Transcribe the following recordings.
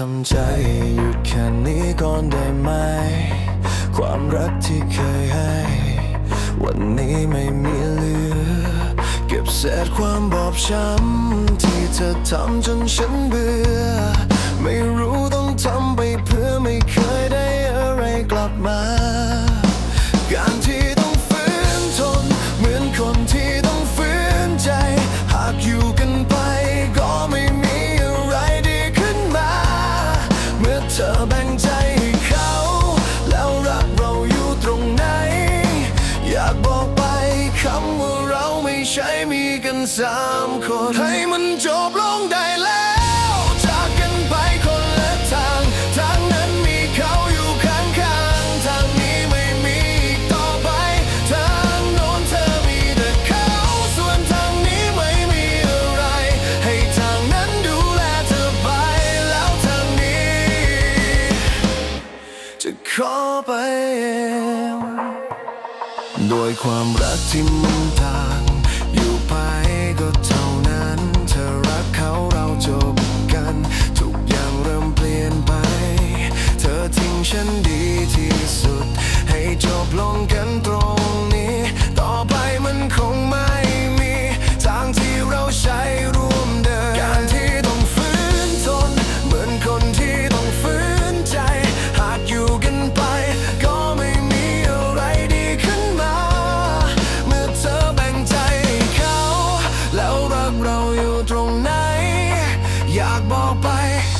ทำใจหยุดแค่นี้ก่อนได้ไหม ความรักที่เคยให้ วันนี้ไม่มีเหลือ เก็บเศษความบอบช้ำที่เธอทำจนฉันเบื่อ ไม่รู้ต้องทำไปเพื่อไม่เคย สามคน ให้มันจบลงได้แล้ว จากกันไปคนละทาง ทางนั้นมีเขาอยู่ข้างๆทางนี้ไม่มีอีกต่อไป ทางโน้นเธอมีแต่เขาส่วนทางนี้ไม่มีอะไร ให้ทางนั้นดูแลเธอไปแล้วทางนี้ จะขอไปเองโดวยความรักที่มันต่าง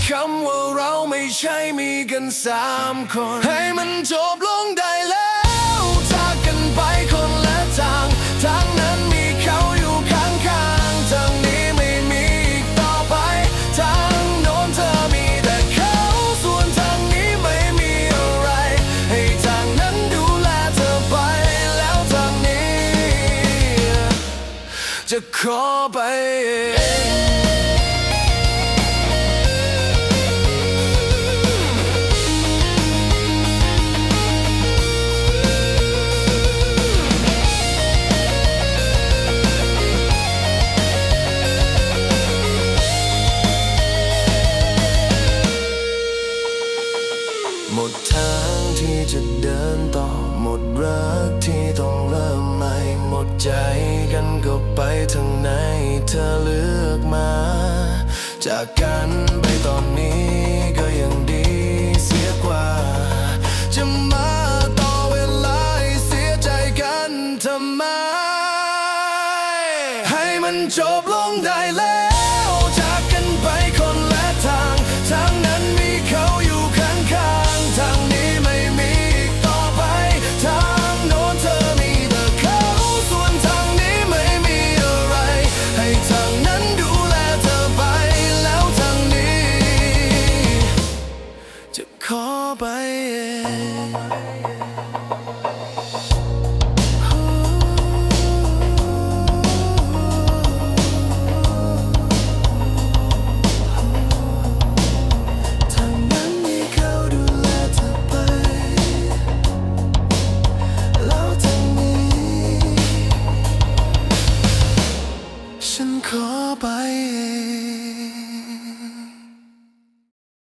คำว่าเราไม่ใช่มีกันสามคน ให้มันจบลงได้แล้วจากกันไปคนละทางทางนั้นมีเขาอยู่ข้างๆทางนี้ไม่มีอีกต่อไป ทางโน้นเธอมีแต่เขาส่วนทางนี้ไม่มีอะไร ให้ทางนั้นดูแลเธอไปแล้วทางนี้ จะขอไป ก็ไปทางไหนเธอเลือกมา จากกันไปตอนนี้ก็ยังดีเสียกว่า จะมาต่อเวลาเสียใจกันทำไม ให้มันจบลงได้แล้ว วทางนี้ฉันขอไป